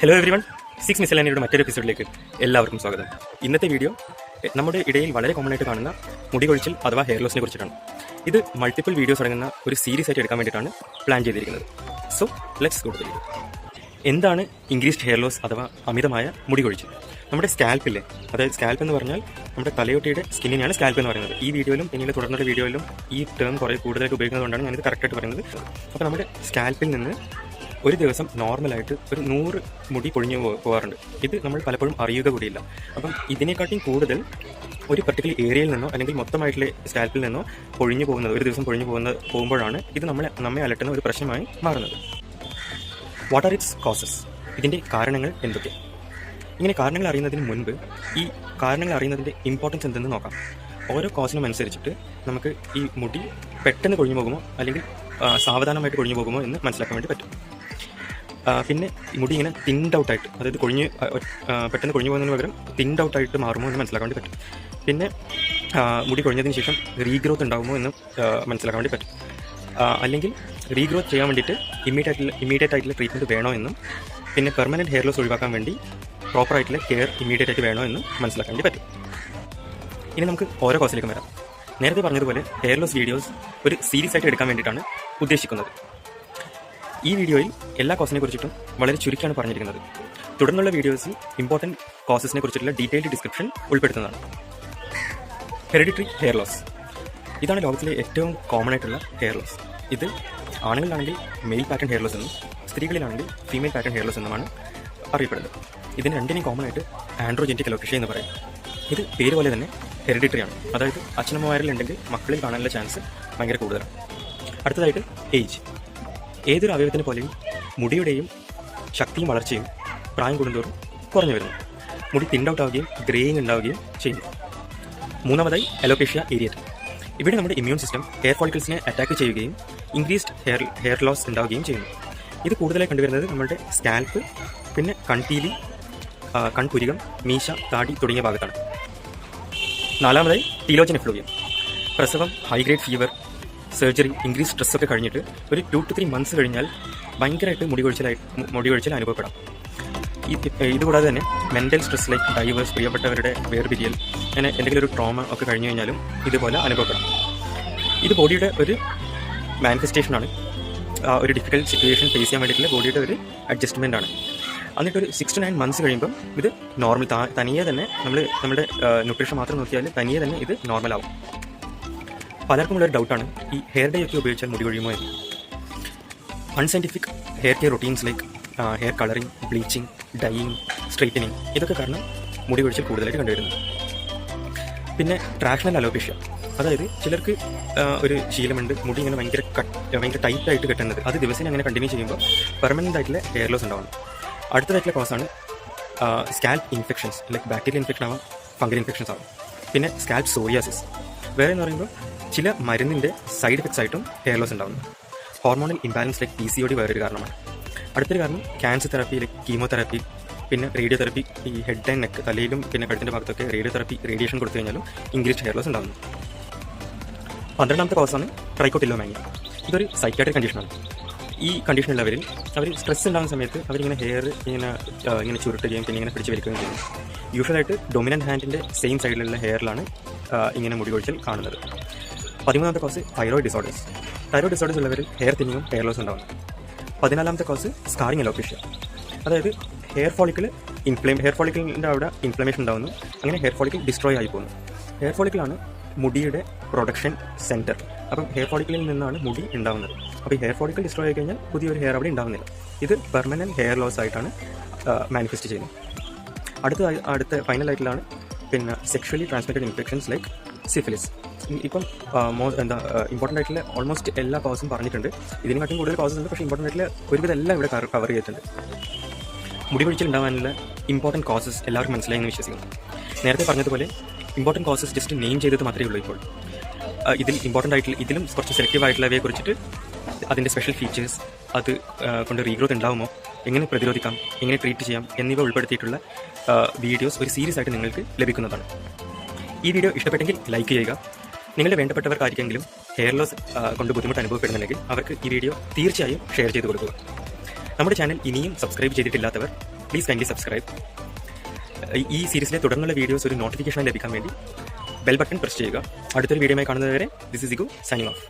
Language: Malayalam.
ഹലോ എവരി വൺ സിക്സ് മിസലാനിയുടെ മറ്റൊരു എപ്പിസോഡിലേക്ക് എല്ലാവർക്കും സ്വാഗതം. ഇന്നത്തെ വീഡിയോ നമ്മുടെ ഇടയിൽ വളരെ കോമൺ ആയിട്ട് കാണുന്ന മുടി കൊഴിച്ചിൽ അഥവാ ഹെയർ ലോസിനെ കുറിച്ചിട്ടാണ്. ഇത് മൾട്ടിപ്പിൾ വീഡിയോസ് അടങ്ങുന്ന ഒരു സീരീസ് ആയിട്ട് എടുക്കാൻ വേണ്ടിയിട്ടാണ് പ്ലാൻ ചെയ്തിരിക്കുന്നത്. So let's go to video എന്താണ് ഇൻക്രീസ്ഡ് ഹെയർ ലോസ് അഥവാ അമിതമായ മുടി കൊഴിച്ചിൽ നമ്മുടെ സ്കാൽപ്പില്ലേ അതായത് സ്കാൽപ്പ് എന്ന് പറഞ്ഞാൽ നമ്മുടെ തലയോട്ടിയുടെ സ്കിന്നിനെയാണ് സ്കാൽപ്പ് എന്ന് പറയുന്നത്. ഈ വീഡിയോയിലും പിന്നീട് തുടർന്നുള്ള വീഡിയോയിലും ഈ ടേം കുറേ കൂടുതലായിട്ട് ഉപയോഗിക്കുന്നതുകൊണ്ടാണ് ഞാനിത് കറക്റ്റായിട്ട് പറയുന്നത്. അപ്പോൾ നമ്മുടെ സ്കാൽപ്പിൽ നിന്ന് ഒരു ദിവസം നോർമലായിട്ട് ഒരു നൂറ് മുടി പൊഴിഞ്ഞു പോകാറുണ്ട് ഇത് നമ്മൾ പലപ്പോഴും അറിയുക കൂടിയില്ല. അപ്പം ഇതിനെക്കാട്ടിയും കൂടുതൽ ഒരു പർട്ടിക്കുലർ ഏരിയയിൽ നിന്നോ അല്ലെങ്കിൽ മൊത്തമായിട്ടുള്ള സ്റ്റാൽപ്പിൽ നിന്നോ പൊഴിഞ്ഞു പോകുന്നത് ഒരു ദിവസം പൊഴിഞ്ഞു പോകുന്ന പോകുമ്പോഴാണ് ഇത് നമ്മളെ നമ്മെ അലട്ടുന്ന ഒരു പ്രശ്നമായി മാറുന്നത്. വാട്ട് ആർ ഇറ്റ്സ് കോസസ് ഇതിന്റെ കാരണങ്ങൾ എന്തൊക്കെ? ഇങ്ങനെ കാരണങ്ങൾ അറിയുന്നതിന് മുൻപ് ഈ കാരണങ്ങൾ അറിയുന്നതിന്റെ ഇമ്പോർട്ടൻസ് എന്തെന്ന് നോക്കാം. ഓരോ കോസിനും അനുസരിച്ചിട്ട് നമുക്ക് ഈ മുടി പെട്ടെന്ന് കൊഴിഞ്ഞു പോകുമോ? അല്ലെങ്കിൽ സാവധാനമായിട്ട് കൊഴിഞ്ഞു പോകുമോ എന്ന് മനസ്സിലാക്കാൻ വേണ്ടി പറ്റും. പിന്നെ മുടി ഇങ്ങനെ തിൻഡ് ഔട്ടായിട്ട് അതായത് കൊഴിഞ്ഞ് പെട്ടെന്ന് കൊഴിഞ്ഞു പോകുന്നതിന് പകരം തിൻഡ് ഔട്ടായിട്ട് മാറുമോ എന്ന് മനസ്സിലാക്കാൻ വേണ്ടി പറ്റും. പിന്നെ മുടി കൊഴിഞ്ഞതിന് ശേഷം റീഗ്രോത്ത് ഉണ്ടാകുമോ എന്ന് മനസ്സിലാക്കാൻ വേണ്ടി പറ്റും. അല്ലെങ്കിൽ റീഗ്രോത്ത് ചെയ്യാൻ വേണ്ടിയിട്ട് ഇമ്മീഡിയറ്റ് ആയിട്ടുള്ള ഇമ്മീഡിയറ്റ് ആയിട്ടുള്ള ട്രീറ്റ്മെന്റ് വേണോ പിന്നെ പെർമനന്റ് ഹെയർ ലോസ് ഒഴിവാക്കാൻ വേണ്ടി പ്രോപ്പർ ആയിട്ടുള്ള കെയർ ഇമ്മീഡിയറ്റ് ആയിട്ട് വേണോ എന്ന് മനസ്സിലാക്കാൻ വേണ്ടി പറ്റും. ഇനി നമുക്ക് ഓരോ കോസിലേക്കും വരാം. നേരത്തെ പറഞ്ഞതുപോലെ ഹെയർ ലോസ് വീഡിയോസ് ഒരു സീരീസ് ആയിട്ട് എടുക്കാൻ വേണ്ടിയിട്ടാണ് ഉദ്ദേശിക്കുന്നത്. ഈ വീഡിയോയിൽ എല്ലാ കോസിനെ കുറിച്ചിട്ടും വളരെ ചുരുക്കിയാണ് പറഞ്ഞിരിക്കുന്നത്. തുടർന്നുള്ള വീഡിയോസിൽ ഇമ്പോർട്ടന്റ് കോസസിനെ കുറിച്ചിട്ടുള്ള ഡീറ്റെയിൽഡ് ഡിസ്ക്രിപ്ഷൻ ഉൾപ്പെടുത്തുന്നതാണ്. ഹെറിഡിറ്ററി ഹെയർ ലോസ് ഇതാണ് ലോകത്തിലെ ഏറ്റവും കോമൺ ആയിട്ടുള്ള ഹെയർ ലോസ് ഇത് ആണുങ്ങളിലാണെങ്കിൽ മെയിൽ പാറ്റേൺ ഹെയർ ലോസ് എന്നും സ്ത്രീകളിലാണെങ്കിൽ ഫീമെയിൽ പാറ്റേൺ ഹെയർ ലോസ് എന്നുമാണ് അറിയപ്പെടുന്നത്. ഇതിന് രണ്ടിനും കോമൺ ആയിട്ട് ആൻഡ്രോജെനിക് ലൊക്കേഷൻ എന്ന് പറയും. ഇത് പേര് പോലെ തന്നെ ഹെറിഡിറ്ററി ആണ്. അതായത് അച്ഛനമ്മമാരിൽ ഉണ്ടെങ്കിൽ മക്കളിൽ കാണാനുള്ള ചാൻസ് ഭയങ്കര കൂടുതലാണ്. അടുത്തതായിട്ട് ഏജ് ഏതൊരു അവയവത്തിനെ പോലെയും മുടിയുടെയും ശക്തിയും വളർച്ചയും പ്രായം കൂടുന്തോറും കുറഞ്ഞു വരുന്നു. മുടി തിൻഡ് ഔട്ട് ആവുകയും ഗ്രേയിങ് ഉണ്ടാവുകയും ചെയ്യുന്നു. മൂന്നാമതായി അലോപേഷ്യ ഏരിയറ്റ് ഇവിടെ നമ്മുടെ ഇമ്മ്യൂൺ സിസ്റ്റം ഹെയർ ഫോളിക്കിൾസിനെ അറ്റാക്ക് ചെയ്യുകയും ഇൻക്രീസ്ഡ് ഹെയർ ഹെയർ ലോസ് ഉണ്ടാവുകയും ചെയ്യുന്നു. ഇത് കൂടുതലായി കണ്ടുവരുന്നത് നമ്മുടെ സ്കാൽപ്പ് പിന്നെ കൺപീലി കൺപുരികം മീശ താടി തുടങ്ങിയ ഭാഗത്താണ്. നാലാമതായി ടീലോജൻ എഫ്ലൂവിയം പ്രസവം high grade fever surgery increase stress ഒക്കെ കഴിഞ്ഞിട്ട് ഒരു ടു ടു ത്രീ മന്ത്സ് കഴിഞ്ഞാൽ ഭയങ്കരമായിട്ട് മുടി കൊഴിച്ചിലായി മുടി കൊഴിച്ചിൽ അനുഭവപ്പെടാം. ഇതുകൂടാതെ തന്നെ മെന്റൽ സ്ട്രെസ് ലൈക്ക് ഡൈവേഴ്സ് പ്രിയപ്പെട്ടവരുടെ വേർപിരിയൽ അങ്ങനെ എന്തെങ്കിലും ഒരു ട്രോമ ഒക്കെ കഴിഞ്ഞു കഴിഞ്ഞാലും ഇതുപോലെ അനുഭവപ്പെടാം. ഇത് ബോഡിയുടെ ഒരു മാനിഫെസ്റ്റേഷനാണ് ഒരു ഡിഫിക്കൽട്ട് സിറ്റുവേഷൻ ഫേസ് ചെയ്യാൻ വേണ്ടിയിട്ടുള്ള ബോഡിയുടെ ഒരു അഡ്ജസ്റ്റ്മെന്റ് ആണ്. എന്നിട്ട് ഒരു സിക്സ് ടു നയൻ മന്ത്സ് കഴിയുമ്പം ഇത് നോർമൽ തനിയെ തന്നെ നമ്മൾ നമ്മുടെ ന്യൂട്രീഷൻ മാത്രം നോക്കിയാൽ തനിയെ തന്നെ ഇത് നോർമൽ ആവും. പലർക്കും ഉള്ളൊരു ഡൗട്ടാണ് ഈ ഹെയർ ഡേ ഒക്കെ ഉപയോഗിച്ചാൽ മുടി കൊഴിയുമോ എന്ന്. Unscientific hair care routines like hair colouring bleaching dyeing straightening ഇതൊക്കെ കാരണം മുടി കൊഴിച്ചിൽ കൂടുതലായിട്ട് കണ്ടുവരുന്നത്. പിന്നെ ട്രാക്ഷണൽ അലോപേഷ്യ അതായത് ചിലർക്ക് ഒരു ശീലമുണ്ട് മുടി ഇങ്ങനെ ഭയങ്കര കട്ട് ഭയങ്കര ടൈറ്റായിട്ട് കെട്ടുന്നത്. അത് ദിവസം അങ്ങനെ കണ്ടിന്യൂ ചെയ്യുമ്പോൾ പെർമനന്റ് ആയിട്ടുള്ള ഹെയർ ലോസ് ഉണ്ടാവുന്നു. അടുത്തതായിട്ടുള്ള കോസാണ് scalp infections like bacterial infection ആവാം ഫംഗൽ ഇൻഫെക്ഷൻസ് ആവാം. പിന്നെ സ്കാൽപ്പ് സോറിയാസിസ് വേറെ എന്ന് പറയുമ്പോൾ ചില മരുന്നിന്റെ സൈഡ് എഫക്ട്സ് ആയിട്ടും ഹെയർ ലോസ് ഉണ്ടാകുന്നു hormonal imbalance like P C O D വേറൊരു കാരണമാണ്. അടുത്തൊരു കാരണം ക്യാൻസർ തെറാപ്പി ലൈക്ക് കീമോതെറാപ്പി പിന്നെ റേഡിയോ തെറാപ്പി ഈ ഹെഡ് ആൻഡ് നെക്ക് തലയിലും പിന്നെ കഴുത്തിന്റെ ഭാഗത്തൊക്കെ റേഡിയോ തെറാപ്പി റേഡിയേഷൻ കൊടുത്തു കഴിഞ്ഞാലും ഇംഗ്ലീഷ് ഹെയർ ലോസ് ഉണ്ടാകുന്നു പന്ത്രണ്ടാമത്തെ കോസാണ് ട്രൈക്കോട്ടിലോമാനിയ ഇതൊരു സൈക്കാട്രിക് കണ്ടീഷനാണ് ഈ കണ്ടീഷനുള്ളവരിൽ അവർ സ്ട്രെസ് ഉണ്ടാകുന്ന സമയത്ത് അവരിങ്ങനെ ഹെയർ ഇങ്ങനെ ഇങ്ങനെ ചുരുട്ടുകയും പിന്നെ ഇങ്ങനെ പിടിച്ച് വലിക്കുകയും ചെയ്യും. യൂഷ്വലായിട്ട് ഡൊമിനന്റ് ഹാൻഡിന്റെ സെയിം സൈഡിലുള്ള ഹെയറിലാണ് ഇങ്ങനെ മുടി കൊഴിച്ചിൽ കാണുന്നത്. പതിമൂന്നാമത്തെ cause thyroid disorders thyroid disorders ഉള്ളവരിൽ hair തിന്നിങ്ങും ഹെയർ ലോസ് ഉണ്ടാവുന്നു പതിനാലാമത്തെ കോസ് സ്കാറിങ് അലോപ്പിഷ്യ അതായത് ഹെയർ ഫോളിക്കിൾ ഇൻഫ്ലേം ഹെയർ ഫോളിക്കിളിന്റെ അവിടെ ഇൻഫ്ലമേഷൻ ഉണ്ടാകുന്നു അങ്ങനെ ഹെയർ ഫോളിക്കിൾ ഡിസ്ട്രോയ് ആയി പോകുന്നു. ഹെയർ ഫോളിക്കിളാണ് മുടിയുടെ പ്രൊഡക്ഷൻ സെന്റർ അപ്പം ഹെയർ ഫോളിക്കിളിൽ നിന്നാണ് മുടി ഉണ്ടാകുന്നത് അപ്പോൾ ഈ ഹെയർ ഫോളിക്കിൾ ഡിസ്ട്രോയ് ആയി കഴിഞ്ഞാൽ പുതിയൊരു ഹെയർ അവിടെ ഉണ്ടാകുന്നില്ല ഇത് പെർമനന്റ് ഹെയർ ലോസ് ആയിട്ടാണ് മാനിഫെസ്റ്റ് ചെയ്യുന്നത്. അടുത്ത അടുത്ത ഫൈനൽ ആയിട്ടുള്ളതാണ് പിന്നെ sexually transmitted infections like syphilis ഇപ്പം എന്താ ഇമ്പോർട്ടന്റ് ആയിട്ടുള്ള ഓൾമോസ്റ്റ് എല്ലാ കോസും പറഞ്ഞിട്ടുണ്ട്. ഇതിനെക്കാട്ടും കൂടുതൽ കോസസ് ഉണ്ട്. പക്ഷേ ഇമ്പോർട്ടന്റ് ആയിട്ടുള്ള ഒരുവിധം എല്ലാം ഇവിടെ കവർ ചെയ്തിട്ടുണ്ട്. മുടി പിടിച്ചിലുണ്ടാവാനുള്ള ഇമ്പോർട്ടന്റ് കോസസ് എല്ലാവർക്കും മനസ്സിലായി എന്ന് വിശ്വസിക്കുന്നു. നേരത്തെ പറഞ്ഞതുപോലെ ഇമ്പോർട്ടന്റ് കോസസ് ജസ്റ്റ് നെയിം ചെയ്തത് മാത്രമേ ഉള്ളൂ ഇപ്പോൾ. ഇതിൽ ഇമ്പോർട്ടന്റ് ആയിട്ടുള്ള ഇതിലും കുറച്ച് സെലക്റ്റീവ് ആയിട്ടുള്ളവയെ കുറിച്ചിട്ട് അതിന്റെ സ്പെഷ്യൽ ഫീച്ചേഴ്സ് അത് കൊണ്ട് റീഗ്രോത്ത് ഉണ്ടാവുമോ എങ്ങനെ പ്രതിരോധിക്കാം എങ്ങനെ ട്രീറ്റ് ചെയ്യാം എന്നിവ ഉൾപ്പെടുത്തിയിട്ടുള്ള വീഡിയോസ് ഒരു സീരീസ് ആയിട്ട് നിങ്ങൾക്ക് ലഭിക്കുന്നതാണ്. ഈ വീഡിയോ ഇഷ്ടപ്പെട്ടെങ്കിൽ ലൈക്ക് ചെയ്യുക നിങ്ങളുടെ വേണ്ടപ്പെട്ടവർക്കാർക്കെങ്കിലും ഹെയർ ലോസ് കൊണ്ട് ബുദ്ധിമുട്ട് അനുഭവപ്പെടുന്നുണ്ടെങ്കിൽ അവർക്ക് ഈ വീഡിയോ തീർച്ചയായും ഷെയർ ചെയ്ത് കൊടുക്കുക. നമ്മുടെ ചാനൽ ഇനിയും സബ്സ്ക്രൈബ് ചെയ്തിട്ടില്ലാത്തവർ പ്ലീസ് കൈൻഡ്ലി സബ്സ്ക്രൈബ് ഈ സീരീസിലെ തുടർന്നുള്ള വീഡിയോസ് ഒരു നോട്ടിഫിക്കേഷൻ ലഭിക്കാൻ വേണ്ടി ബെൽ ബട്ടൺ പ്രസ് ചെയ്യുക. അടുത്തൊരു വീഡിയോയുമായി കാണുന്നതുവരെ ദിസ് ഇസ് ഇഗു സൈനിങ് ഓഫ്